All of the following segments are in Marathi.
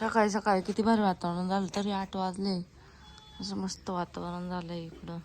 सकाळी सकाळी किती भारी वातावरण झालं तरी आठ वाजले. असं मस्त वातावरण झालंय इकडं.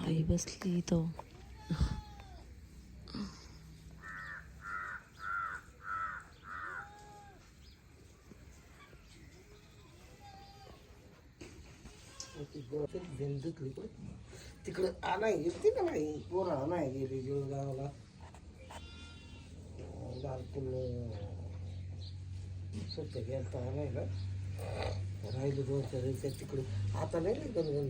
आई बसली इथं तिकडं आणाय गेली ना नाही पोरं आणाय गेली गावाला लालपूल स्वच्छ गेलता आणायला राहिलं दोन चार तिकडे आता नाही गणगण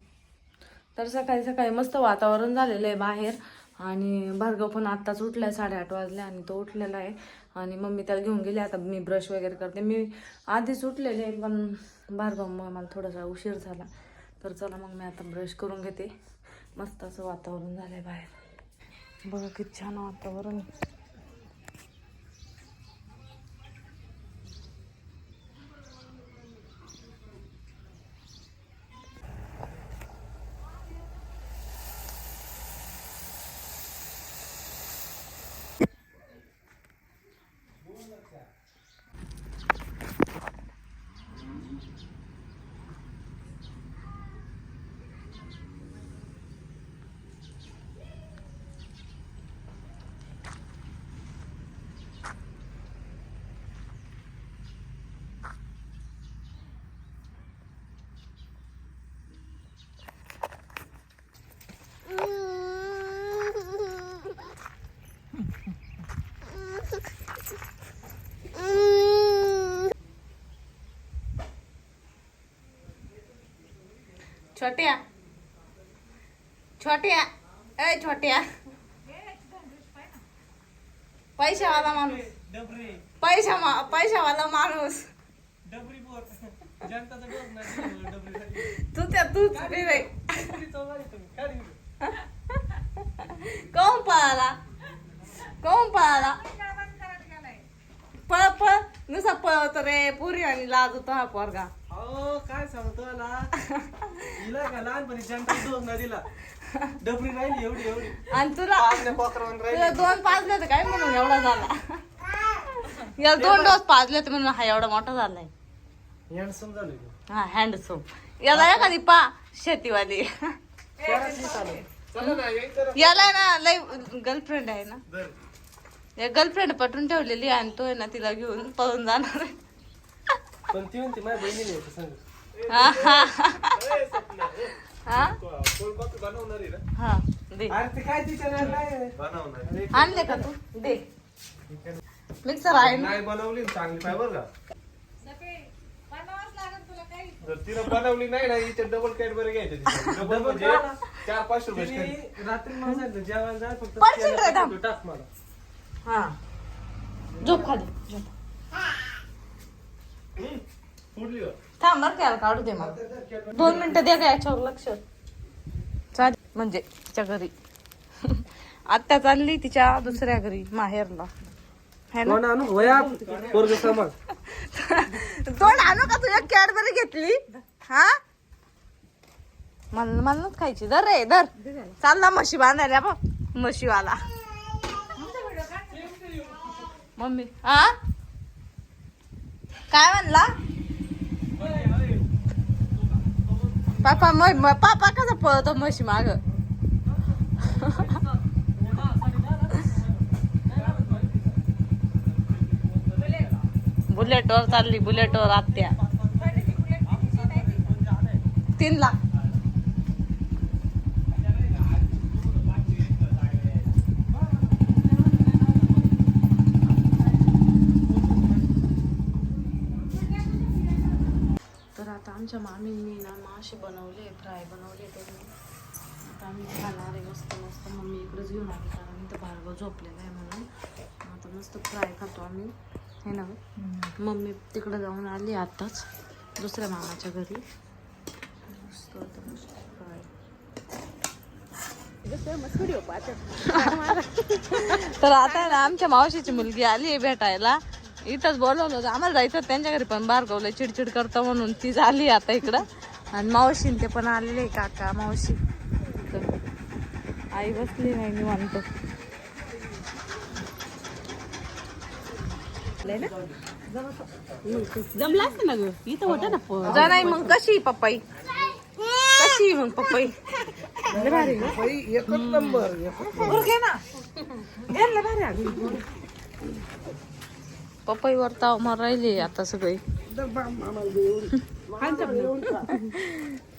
तर सकाळी सकाळी मस्त वातावरण झालेलं आहे बाहेर. आणि भार्गव पण आत्ताच उठलाय साडेआठ वाजले आणि तो उठलेला आहे. आणि मम्मी त्याला घेऊन गेले. आता मी ब्रश वगैरे करते. मी आधीच उठलेले पण भार्गव मला थोडासा उशीर झाला. तर चला मग मी आता ब्रश करून घेते. मस्त असं वातावरण झालं आहे बाहेर. बघा किती छान वातावरण. छोट्या. छोट्या. ए छोट्या. पैशावाला माणूस. पैशा पैसा मा पैशावाला माणूस. तू त्या तूच कोण पळाला? कोण पळाला? पळ पळ. नुसा पळवतो रे. पुरी आणि लाजतो हा पोरगा. अहो काय सांगतो ना हिला का लहानपणी जनता दिला डबरी राहिली एवढी एवढी आणि तुला कोकरावून तुला दोन पाजले तर काय म्हणून एवढा झाला याला दोन डोस पाजले तर म्हणून हा एवढा मोठा झालाय हँडसम झालं की. हा हँडसोम याला एखादी पा शेतीवाली. चला ना. याला ना लय गर्लफ्रेंड आहे ना. या गर्लफ्रेंड पटून ठेवलेली आहे आणि तो आहे ना तिला घेऊन पळून जाणार आहे. पण ती म्हणते माझ्या बहिणीने होतं सांग. हा हा हा. हा? दे. अरे ते काय तिच्या नाही बनवणार आणले का तू? दे. मिक्सर आहे ना? नाही बनवली ना चांगली फायबर का. जर तिनं बनवली नाही ना हिच्या डबल कॅडबरी घ्यायचे डबल म्हणजे चार पाचशे रुपये रात्री मला सांगितलं जेवायला जा फक्त रे. टाक मला. हा. झोप खाली झोप? थांब बरं का याला काढू दे मला दोन मिनिटं दे का याच्यावर लक्ष. चाल. म्हणजे तिच्या घरी. आत्या चालली तिच्या दुसऱ्या घरी माहेरला. है ना? तोंड आणू का? तुझ्या कॅडबरी घेतली. हा? मला खायची. धर रे धर. चालला म्हशी बांधायला बघ. म्हशीवाला. मम्मी हा काय म्हणला? पापा मग पापा कसा पळतो म्हशी माग? बुलेटवर चालली बुलेटवर आत्या. तीन लाख तर आता आमच्या मामींनी ना मासे बनवले फ्राय बनवले त्यांनी. आता आम्ही खाणार आहे मस्त मस्त. मम्मी इकडेच घेऊन आली कारण इथं भार्गव झोपलेला आहे म्हणून. आता मस्त फ्राय खातो आम्ही. हे ना? मम्मी तिकडे जाऊन आली आताच दुसऱ्या मामाच्या घरी. मस्त आता मस्त फ्राय. तर आता ना आमच्या मावशीची मुलगी आली आहे भेटायला. इथंच बोलवलं होतं. आम्हाला जायचं होतं त्यांच्या घरी पण बारगवलं चिडचिड करतं म्हणून ती झाली आता इकडं. आणि मावशी ते पण आलेले काका मावशी. आई बसली नाही निवांत. जमला असतं ना ग? इथं होतं ना जा नाही मग कशी पप्पाई? कशी मग पप्पाई? लय भारी ना? बरं घे ना. घे लय भारी आहे. पपई वर ताव मार राहिले आता सगळे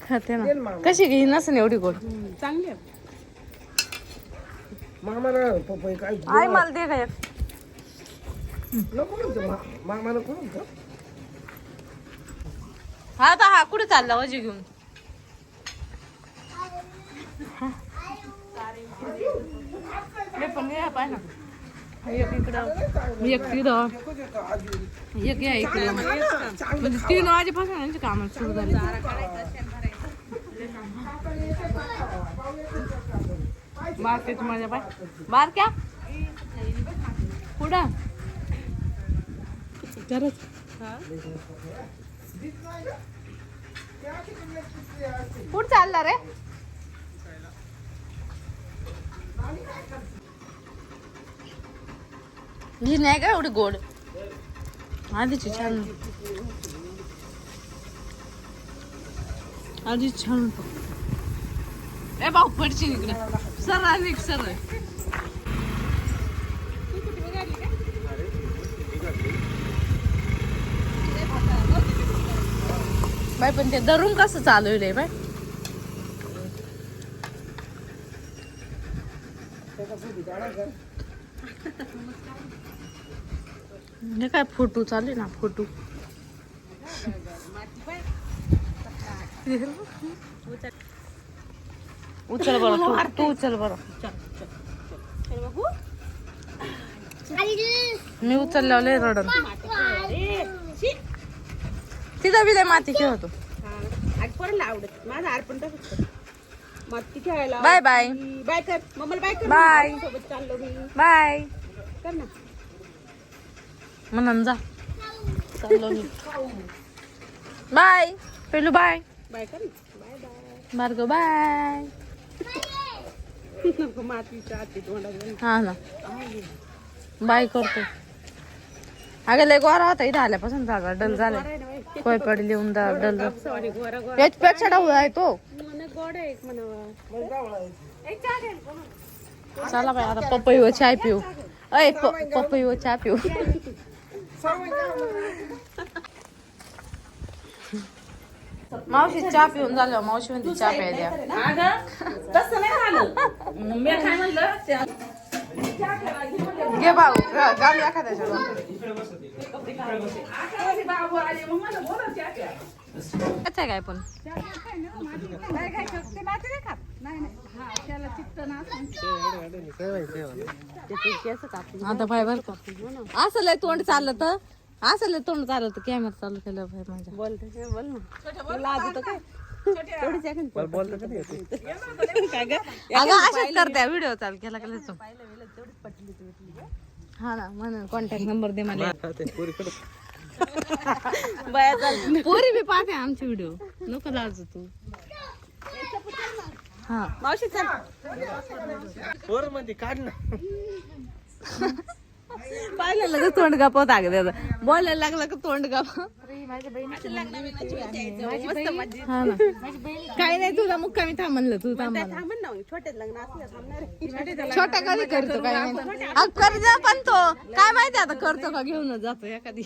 खाते ना कशी घेई नसेल एवढी गोड चांगली. मामाला पपई काय आई मला दे का एक नको म्हणतो मा- मामाला कोण म्हणतो हा आता हा कुठे चालला वजी घेऊन पण ना. एक इकडं एक तिकडं एक या इकडं. म्हणजे तीन वाजेपासून यांची कामं सुरू झाली. बारके माझ्या पाय. बारक्या पुढं खरंच कुठं चालला रे? ही नाही का एवढी गोड आधीची छान आधी छान ए भाऊ पडची इकडे सर आली सर बाय पण ते धरून कसं चालवलंय बाय हे काय फोटो चालू ना फोटो. उचल बरं तू तू उचल बरं. मी उचलल्यावर लय रडन. तिथं बी लय माती खेळतो. आवडत माझं अर्पण. माती खेळायला बाय. बाय. बाय कर. मम्माला बाय कर. बाय. सोबत चाललो मी. बाय. कर ना. म्हणून जा चाललो मी बाय पेलू बाय बाय कर बाय बाय बाय नको मातीच्या आती तोंडात घाल. हा ना. बाय करतो. अगं लय गोरा होता इथं आल्यापासून झाला. डल बाई. कोय पडली लिहून डल डल याच्यापेक्षा डाऊळ आहे तो. मन गोड आहे एक म्हणावा. चला बाय आता पपई व चाय पिऊ. अय प- पपई व चहा पिऊ. मावशी चहा पिऊन झालं मावशी म्हणते चहा प्यायला द्या. तसं नाही झालं मी काय म्हणलं? घे भाऊ एखाद्याच्या काय पण? आता पाय बर का. असं लय तोंड चाललं तर असं लय तोंड चाललं तर कॅमेरा चालू केलं भाई माझ्या. बोलते हे बोल ना. लाज काय? का? अगं अशाच करत्या व्हिडिओ चालू केला केला तू? हा? ना म्हणून कॉन्टॅक्ट नंबर दे मला. पोरी बी पाहते आमचे व्हिडिओ नको लाजू तू. हा. मावशी चल. पोर म्हणते काढ ना. पाहिलं लगेच तोंड गपवत अगं त्याचं बोलायला लागलं का तोंड गप हा ना काही नाही तुझा मुक्कामी थांब म्हणलं तू थांब म्हणलं. थांबन ना छोटे लग्न असलं थांबणार छोटा कधी करतो काय माहिती करजा पण तो. काय माहिती आता करतो का घेऊनच जातो एखादी.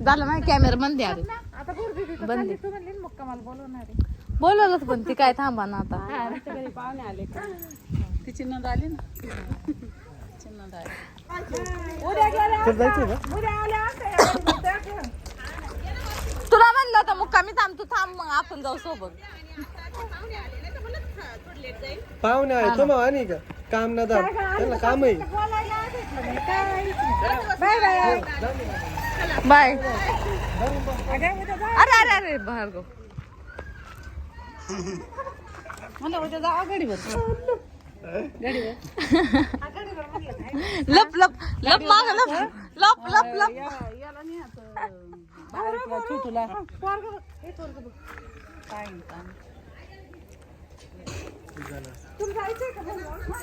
झालं नाही कॅमेरा बंद आहे अरे बंद आहे. बोलवलंच पण ती काय थांबा ना आता. घरी पाहुणे आले का? तिची नंद आली ना? आली. तुला म्हणलं होतं मुक्कामी थांब तू थांब मग आपण जाऊ सोबत. पाहुणे आहे तो मग आणि का? काम ना दाब त्यांना काम आहे. बाय अरे अरे अरे भार्गव मला उद्या जावा गाडीवर. लप लप लप माग लप. लप लप लप. याला नाही आता छोटूला.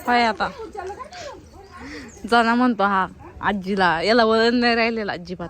काय आता. जना म्हणतो हा आजीला. याला वळण नाही राहिलेलं अजिबात.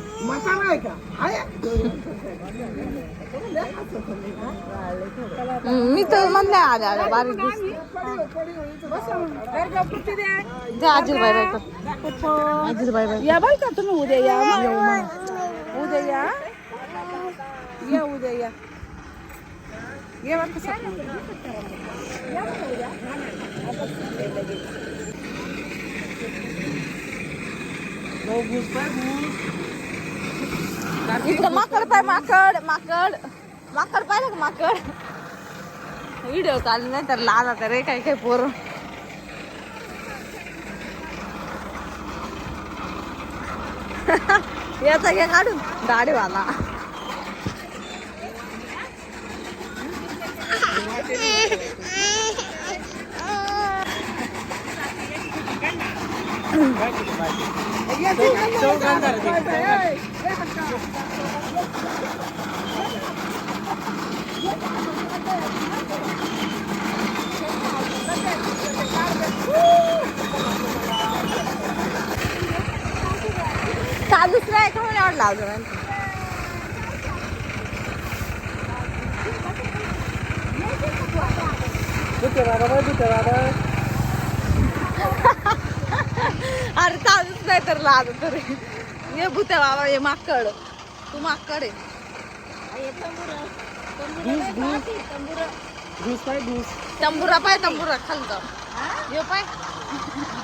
मी तर म्हणले आल्या आल्या बारीक द्या. बाय या बरं का तुम्ही उद्या या. उद्या या. या उद्या या. ये का. इकडं माकड पाय माकड माकड. माकड पाहिलं का माकड? व्हिडिओ चालू नाही तर लाला तर रे काही काही पोर. याचा घे काढून गाडीवाला का दुसरा आहे का मला आवडला अजून दुसऱ्या दादा बाय दुसऱ्या दादा अरे चालूच नाही तर लाज तरी. ये भूत्या बाबा ये माकड. तू माकड आहे घुस पाय घुस. तंबुरा पाय तंबुरा. खालत ये पाय.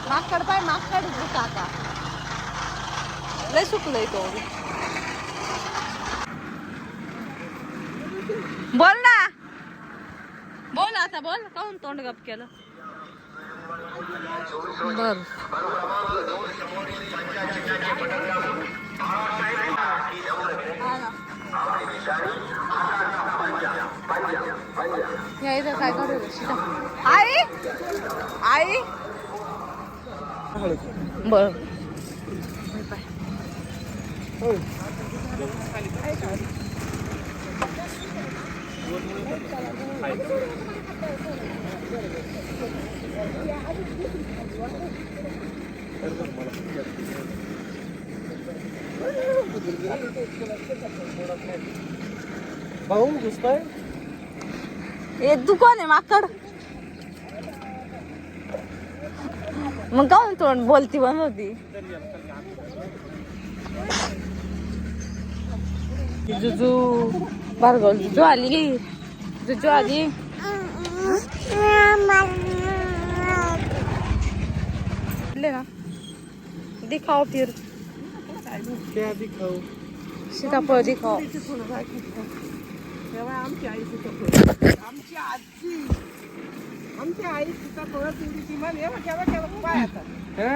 माकड पाय माकड काका लय सुकलंय तो. बोल ना. बोल आता बोल. काऊन तोंड गप केलं? बर. इथं काय करू आई! आई! बर. भाऊ घुस पाय हे कोण आहे माकड. मग काऊन तोंड बोलती बंद होती जुजू? भार्गव जुजू आली? जुजू आली? ले ना. दिखाओ फिर. क्या दिखाऊ सीताफळ दिखाओ. आमची आई सीताफळ आमची आजी. आमची आई सीताफळ तुरीची म्हण हे बघ, हे बघ, हे बघ, पाय आता. हे.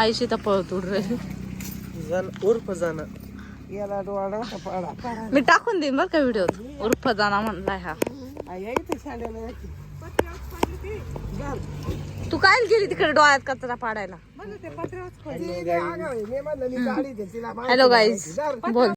आई सीताफळ तोड रही जाण उर्फ जाणं. याला डोळा नव्हता पाडा पाडा. मी टाकून देईन बरं का व्हिडिओत उर्फ जाना म्हणलाय हा. ते. यायची. काय गेली तिकडे डोळ्यात कचरा पाडायला? हॅलो. गाईज. बोल.